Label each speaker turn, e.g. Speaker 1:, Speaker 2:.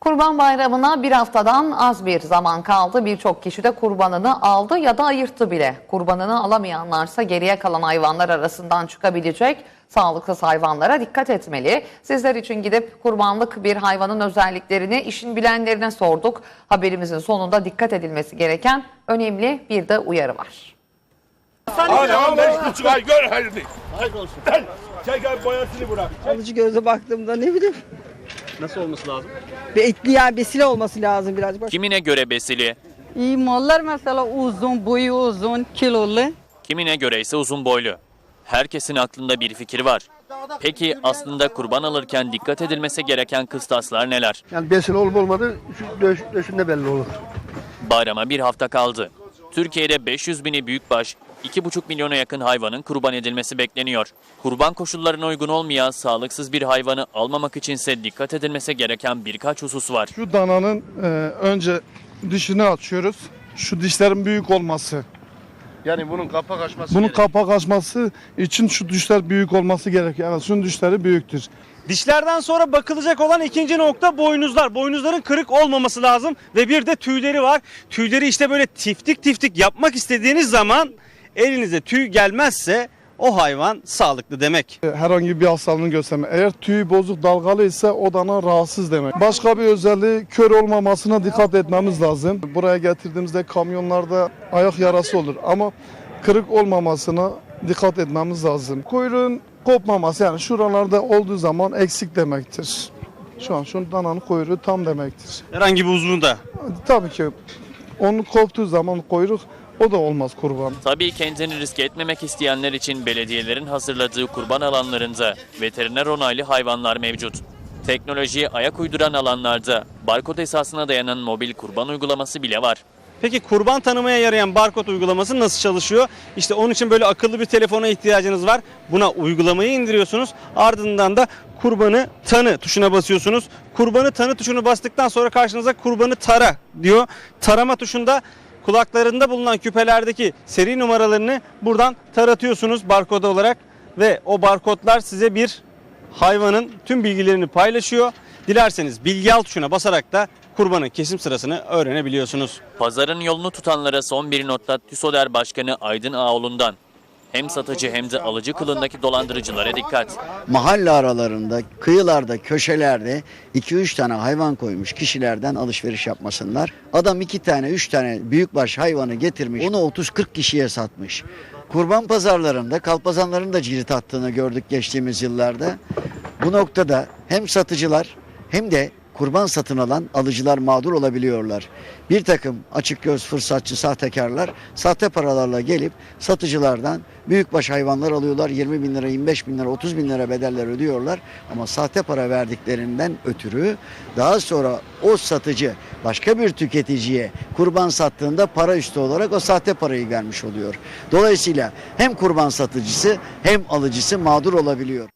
Speaker 1: Kurban Bayramı'na bir haftadan az bir zaman kaldı. Birçok kişi de kurbanını aldı ya da ayırttı bile. Kurbanını alamayanlarsa geriye kalan hayvanlar arasından çıkabilecek sağlıksız hayvanlara dikkat etmeli. Sizler için gidip kurbanlık bir hayvanın özelliklerini işin bilenlerine sorduk. Haberimizin sonunda dikkat edilmesi gereken önemli bir de uyarı var.
Speaker 2: Beş buçuk ay gör hayırlı. Gel, Gel gel boyasını bırak.
Speaker 3: Alıcı gözle baktığımda ne bileyim
Speaker 4: Nasıl olması lazım?
Speaker 3: Bir etli yani besile olması lazım birazcık. Bak,
Speaker 5: Kimine göre besili,
Speaker 6: İyi mallar mesela uzun, boyu uzun, kilolu.
Speaker 5: kimine göre ise uzun boylu. Herkesin aklında bir fikir var. Peki aslında kurban alırken dikkat edilmesi gereken kıstaslar neler?
Speaker 7: Yani besin olup olmadığı şu döş, döşünde belli olur.
Speaker 5: Bayrama bir hafta kaldı. Türkiye'de 500 bini büyükbaş, 2,5 milyona yakın hayvanın kurban edilmesi bekleniyor. Kurban koşullarına uygun olmayan sağlıksız bir hayvanı almamak içinse dikkat edilmesi gereken birkaç husus var.
Speaker 8: Şu dananın e, önce dişini açıyoruz. Şu dişlerin büyük olması.
Speaker 7: Yani bunun kapak açması
Speaker 8: Bunun
Speaker 7: gerek.
Speaker 8: kapak açması için şu dişler büyük olması gerekiyor. Evet, şunun dişleri büyüktür.
Speaker 4: Dişlerden sonra bakılacak olan ikinci nokta boynuzlar. Boynuzların kırık olmaması lazım ve bir de tüyleri var. Tüyleri işte böyle tiftik tiftik yapmak istediğiniz zaman elinize tüy gelmezse o hayvan sağlıklı demek.
Speaker 8: Herhangi bir hastalığını gösterme. Eğer tüy bozuk dalgalı ise o dana rahatsız demek. Başka bir özelliği kör olmamasına dikkat etmemiz lazım. Buraya getirdiğimizde kamyonlarda ayak yarası olur ama kırık olmamasına dikkat etmemiz lazım. Kuyruğun kopmaması yani şuralarda olduğu zaman eksik demektir. Şu an şu dananın kuyruğu tam demektir.
Speaker 4: Herhangi bir uzvunda.
Speaker 8: Tabii ki onu koptuğu zaman kuyruk o da olmaz kurban.
Speaker 5: Tabii kendini riske etmemek isteyenler için belediyelerin hazırladığı kurban alanlarında veteriner onaylı hayvanlar mevcut. Teknolojiye ayak uyduran alanlarda barkod esasına dayanan mobil kurban uygulaması bile var.
Speaker 4: Peki kurban tanımaya yarayan barkod uygulaması nasıl çalışıyor? İşte onun için böyle akıllı bir telefona ihtiyacınız var. Buna uygulamayı indiriyorsunuz. Ardından da kurbanı tanı tuşuna basıyorsunuz. Kurbanı tanı tuşunu bastıktan sonra karşınıza kurbanı tara diyor. Tarama tuşunda kulaklarında bulunan küpelerdeki seri numaralarını buradan taratıyorsunuz barkod olarak ve o barkodlar size bir hayvanın tüm bilgilerini paylaşıyor. Dilerseniz bilgi al tuşuna basarak da kurbanın kesim sırasını öğrenebiliyorsunuz.
Speaker 5: Pazarın yolunu tutanlara son bir notta TÜSODER Başkanı Aydın Ağoğlu'ndan. Hem satıcı hem de alıcı kılındaki dolandırıcılara dikkat.
Speaker 9: mahalle aralarında, kıyılarda, köşelerde 2-3 tane hayvan koymuş kişilerden alışveriş yapmasınlar. Adam 2 tane, 3 tane büyükbaş hayvanı getirmiş, onu 30-40 kişiye satmış. Kurban pazarlarında, kalpazanların da cirit attığını gördük geçtiğimiz yıllarda. Bu noktada hem satıcılar hem de kurban satın alan alıcılar mağdur olabiliyorlar. Bir takım açık göz fırsatçı sahtekarlar sahte paralarla gelip satıcılardan büyükbaş hayvanlar alıyorlar. 20 bin lira, 25 bin lira, 30 bin lira bedeller ödüyorlar. Ama sahte para verdiklerinden ötürü daha sonra o satıcı başka bir tüketiciye kurban sattığında para üstü olarak o sahte parayı vermiş oluyor. Dolayısıyla hem kurban satıcısı hem alıcısı mağdur olabiliyor.